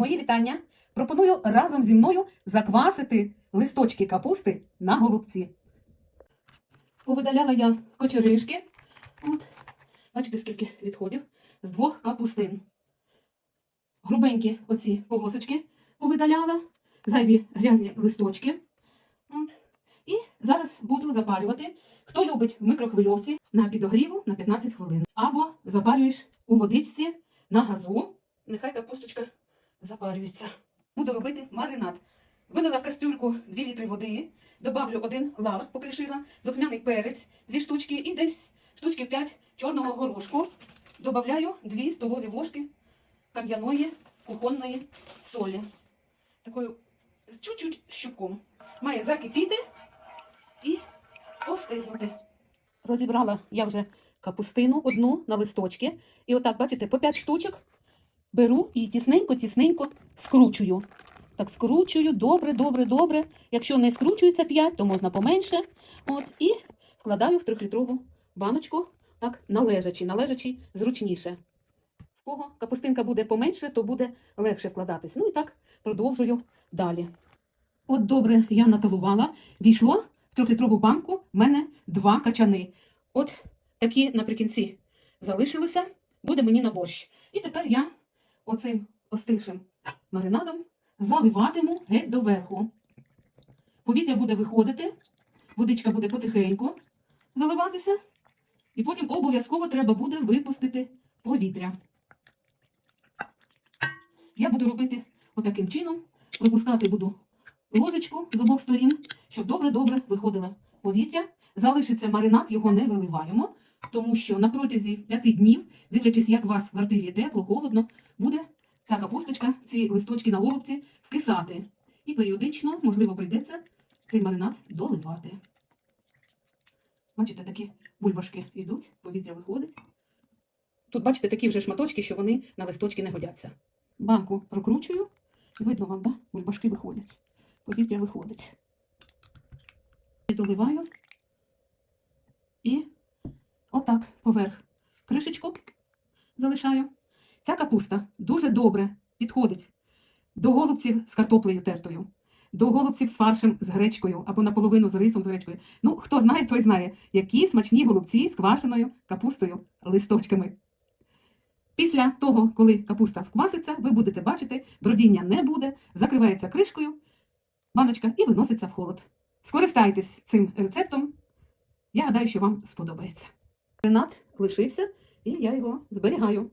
Мої вітання. Пропоную разом зі мною заквасити листочки капусти на голубці. Повидаляла я кочеришки. От. Бачите, скільки відходів з двох капустин. Грубенькі оці полосочки повидаляла, зайві грязні листочки. От. І зараз буду запарювати. Хто любить в на підогріву на 15 хвилин. Або запарюєш у водичці на газу. Нехай капусточка запарюється. Буду робити маринад. Вилила в кастрюльку 2 літри води, добавлю один лавр, покришила, духмяний перець, 2 штучки і десь штучки 5 чорного горошку. Добавляю 2 столові ложки кам'яної кухонної солі. Такою чуть-чуть щупком. Має закипіти і остигнути. Розібрала я вже капустину одну на листочки. І отак, бачите, по 5 штучок беру і тісненько-тісненько скручую. Так скручую, добре, добре, добре. Якщо не скручується 5, то можна поменше. От, і вкладаю в трьохлітрову баночку, так, належачи, належачи зручніше. В кого капустинка буде поменше, то буде легше вкладатись. Ну і так продовжую далі. От добре я наталувала. Війшло в трьохлітрову банку в мене два качани. От такі наприкінці залишилося, буде мені на борщ. І тепер я оцим остившим маринадом заливатиму геть доверху. Повітря буде виходити, водичка буде потихеньку заливатися, і потім обов'язково треба буде випустити повітря. Я буду робити отаким чином, випускати буду ложечку з обох сторін, щоб добре-добре виходило повітря. Залишиться маринад, його не виливаємо, тому що на протязі п'яти днів, дивлячись, як у вас в квартирі тепло, холодно, буде ця капусточка, ці листочки на голубці вкисати. І періодично, можливо, прийдеться цей маринад доливати. Бачите, такі бульбашки йдуть, повітря виходить. Тут, бачите, такі вже шматочки, що вони на листочки не годяться. Банку прокручую. Видно вам, да? Бульбашки виходять. Повітря виходить. Доливаю. І отак поверх кришечку залишаю. Ця капуста дуже добре підходить до голубців з картоплею тертою, до голубців з фаршем з гречкою або наполовину з рисом з гречкою. Ну, хто знає, той знає, які смачні голубці з квашеною капустою листочками. Після того, коли капуста вкваситься, ви будете бачити, бродіння не буде, закривається кришкою, баночка і виноситься в холод. Скористайтесь цим рецептом. Я гадаю, що вам сподобається. Ренат лишився, і я його зберігаю.